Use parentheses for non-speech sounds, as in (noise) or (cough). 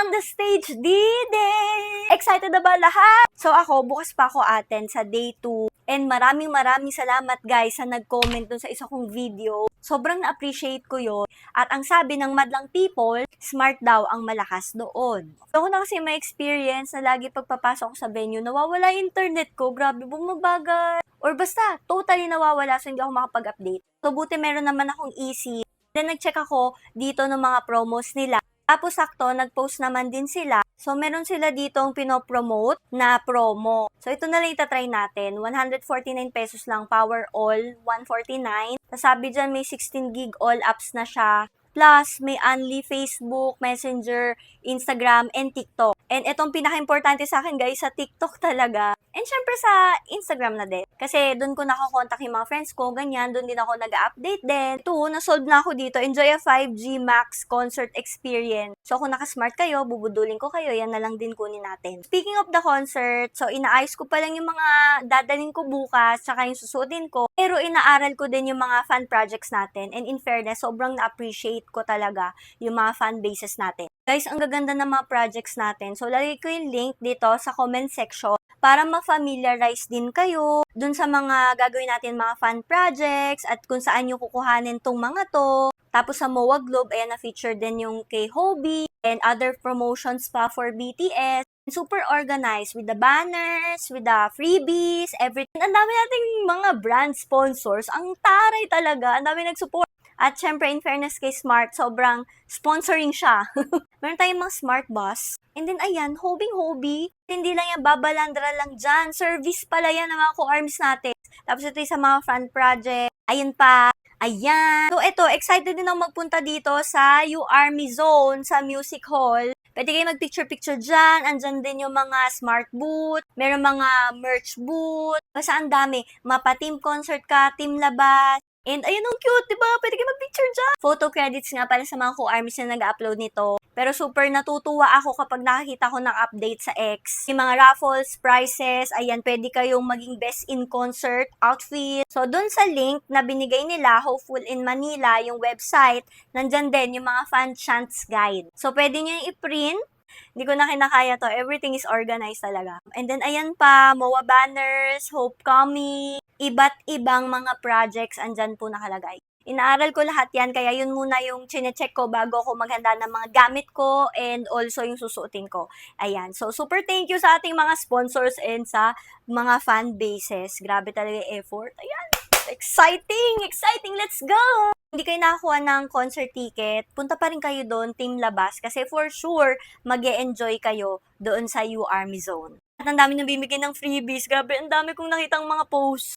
on the stage, Dide! Excited na ba lahat? So ako, bukas pa ako aten sa day 2. And maraming maraming salamat guys sa nag-comment dun sa isa kong video. Sobrang na-appreciate ko yon At ang sabi ng madlang people, smart daw ang malakas doon. So, ako na kasi may experience na lagi pagpapasok ko sa venue, nawawala internet ko. Grabe, bumabagal. Or basta, totally nawawala so hindi ako makapag-update. So, buti meron naman akong easy. Then, nag-check ako dito ng mga promos nila. Tapos, sakto, nag-post naman din sila. So, meron sila ditong pinopromote na promo. So, ito na lang itatry natin. 149 pesos lang, power all, 149. Tapos, sabi dyan, may 16 gig all apps na siya. Plus, may only Facebook, Messenger, Instagram, and TikTok. And itong pinaka-importante sa akin, guys, sa TikTok (laughs) talaga. And syempre sa Instagram na din. Kasi doon ko nakakontak yung mga friends ko, ganyan. Doon din ako nag-update din. Ito, na-solve na ako dito. Enjoy a 5G Max concert experience. So, kung naka-smart kayo, bubudulin ko kayo. Yan na lang din kunin natin. Speaking of the concert, so inaayos ko pa lang yung mga dadalhin ko bukas, tsaka yung susuotin ko. Pero inaaral ko din yung mga fan projects natin. And in fairness, sobrang na-appreciate ko talaga yung mga fan bases natin. Guys, ang gaganda ng mga projects natin. So, lagay ko yung link dito sa comment section para ma-familiarize din kayo dun sa mga gagawin natin mga fan projects at kung saan nyo kukuhanin tong mga to. Tapos sa MOA Globe, ayan na-feature din yung kay Hobie and other promotions pa for BTS. Super organized with the banners, with the freebies, everything. Ang dami nating mga brand sponsors. Ang taray talaga. Ang dami nag-support. At syempre, in fairness kay Smart, sobrang sponsoring siya. (laughs) Meron tayong mga smart bus. And then, ayan, hobing-hobby. Hindi lang yan, babalandra lang dyan. Service pala yan ng mga co-arms natin. Tapos ito sa mga fan project. Ayun pa. Ayan. So, ito, excited din ako magpunta dito sa U Army Zone sa Music Hall. Pwede kayo mag-picture-picture dyan. Andyan din yung mga smart booth. Meron mga merch booth. Basta ang dami. Mapa team concert ka, team labas. And ayun ang cute, di ba? Pwede kayo mag-picture dyan. Photo credits nga para sa mga co-armies na nag-upload nito. Pero super natutuwa ako kapag nakakita ko ng update sa X. Yung mga raffles, prizes, ayan, pwede kayong maging best in concert outfit. So, dun sa link na binigay nila, Hopeful in Manila, yung website, nandyan din yung mga fan chants guide. So, pwede nyo yung i-print hindi ko na kinakaya to. Everything is organized talaga. And then, ayan pa, MOA banners, Hope Coming, iba't ibang mga projects andyan po nakalagay. Inaaral ko lahat yan, kaya yun muna yung chinecheck ko bago ako maghanda ng mga gamit ko and also yung susuotin ko. Ayan. So, super thank you sa ating mga sponsors and sa mga fan bases. Grabe talaga yung effort. Ayan. Exciting! Exciting! Let's go! Hindi kayo nakakuha ng concert ticket, punta pa rin kayo doon, Team Labas, kasi for sure, mag enjoy kayo doon sa U Army Zone. At ang dami nang bibigyan ng freebies. Grabe, ang dami kong nakitang mga posts.